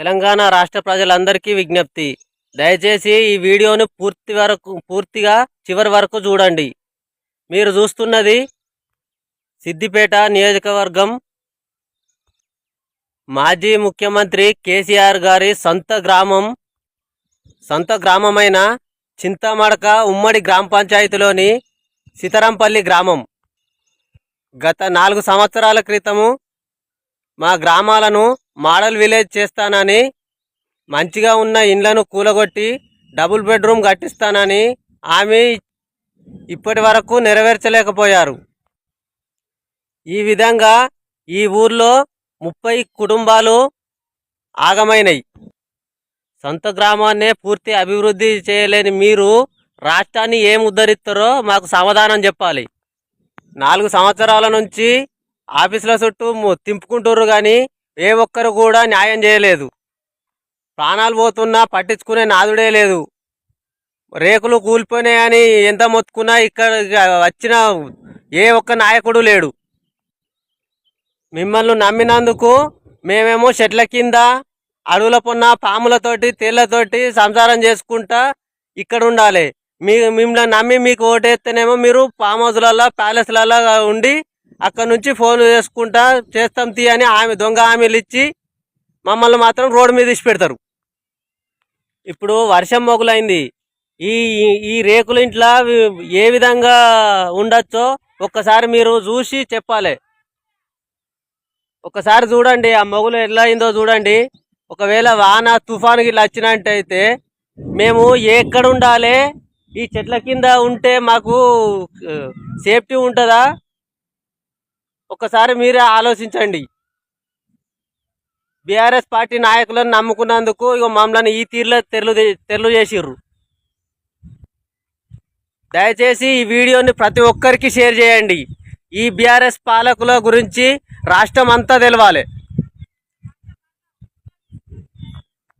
తెలంగాణ రాష్ట్ర ప్రజలందరికీ విజ్ఞప్తి. దయచేసి ఈ వీడియోను పూర్తి వరకు పూర్తిగా చివరి వరకు చూడండి. మీరు చూస్తున్నది సిద్దిపేట నియోజకవర్గం. మాజీ ముఖ్యమంత్రి కేసీఆర్ గారి సొంత గ్రామం సొంత గ్రామమైన చింతమడక ఉమ్మడి గ్రామ పంచాయతీలోని సీతారాంపల్లి గ్రామం. గత నాలుగు సంవత్సరాల క్రితము మా గ్రామాలను మోడల్ విలేజ్ చేస్తానని మంచిగా ఉన్న ఇండ్లను కూలగొట్టి డబుల్ బెడ్రూమ్ కట్టిస్తానని ఆమె ఇప్పటి వరకు నెరవేర్చలేకపోయారు. ఈ విధంగా ఈ ఊర్లో ముప్పై కుటుంబాలు ఆగమైనవి సొంత గ్రామాన్నే పూర్తి అభివృద్ధి చేయలేని మీరు రాష్ట్రాన్ని ఏం ఉద్ధరిస్తారో మాకు సమాధానం చెప్పాలి. నాలుగు సంవత్సరాల నుంచి ఆఫీసుల చుట్టూ ము- తింపుకుంటుర్రు కానీ ఏ ఒక్కరు కూడా న్యాయం చేయలేదు. ప్రాణాలు పోతున్నా పట్టించుకునే నాదుడే లేదు. రేకులు కూలిపోయినాయని ఎంత మొత్తుకున్నా ఇక్కడ వచ్చిన ఏ ఒక్క నాయకుడు లేడు. మిమ్మల్ని నమ్మినందుకు మేమేమో చెట్ల కింద అడవుల పొన్న పాములతోటి తేళ్ళతోటి సంసారం చేసుకుంటా ఇక్కడ ఉండాలి మీ మిమ్మల్ని నమ్మి మీకు ఓటేస్తేనేమో మీరు ఫామ్ ప్యాలెస్లలో ఉండి అక్కడ నుంచి ఫోన్ చేసుకుంటా చేస్తాం తీ అని ఆమె దొంగ హామీలు ఇచ్చి మమ్మల్ని మాత్రం రోడ్డు మీద ఇచ్చి పెడతారు. ఇప్పుడు వర్షం మొగులైంది ఈ ఈ రేకుల ఇంట్లో ఏ విధంగా ఉండొచ్చో ఒక్కసారి మీరు చూసి చెప్పాలి. ఒకసారి చూడండి ఆ మొగులు ఎట్లా అయిందో చూడండి. ఒకవేళ వాన తుఫాను గిట్లా వచ్చినట్టయితే మేము ఎక్కడ ఉండాలి? ఈ చెట్ల కింద ఉంటే మాకు సేఫ్టీ ఉంటుందా? ఒకసారి మీరే ఆలోచించండి. బీఆర్ఎస్ పార్టీ నాయకులను నమ్ముకున్నందుకు ఇక మమ్మల్ని ఈ తీరులో తెరలు తెరలు చేసిర్రు. దయచేసి ఈ వీడియోని ప్రతి ఒక్కరికి షేర్ చేయండి. ఈ బీఆర్ఎస్ పాలకుల గురించి రాష్ట్రం అంతా తెలవాలి.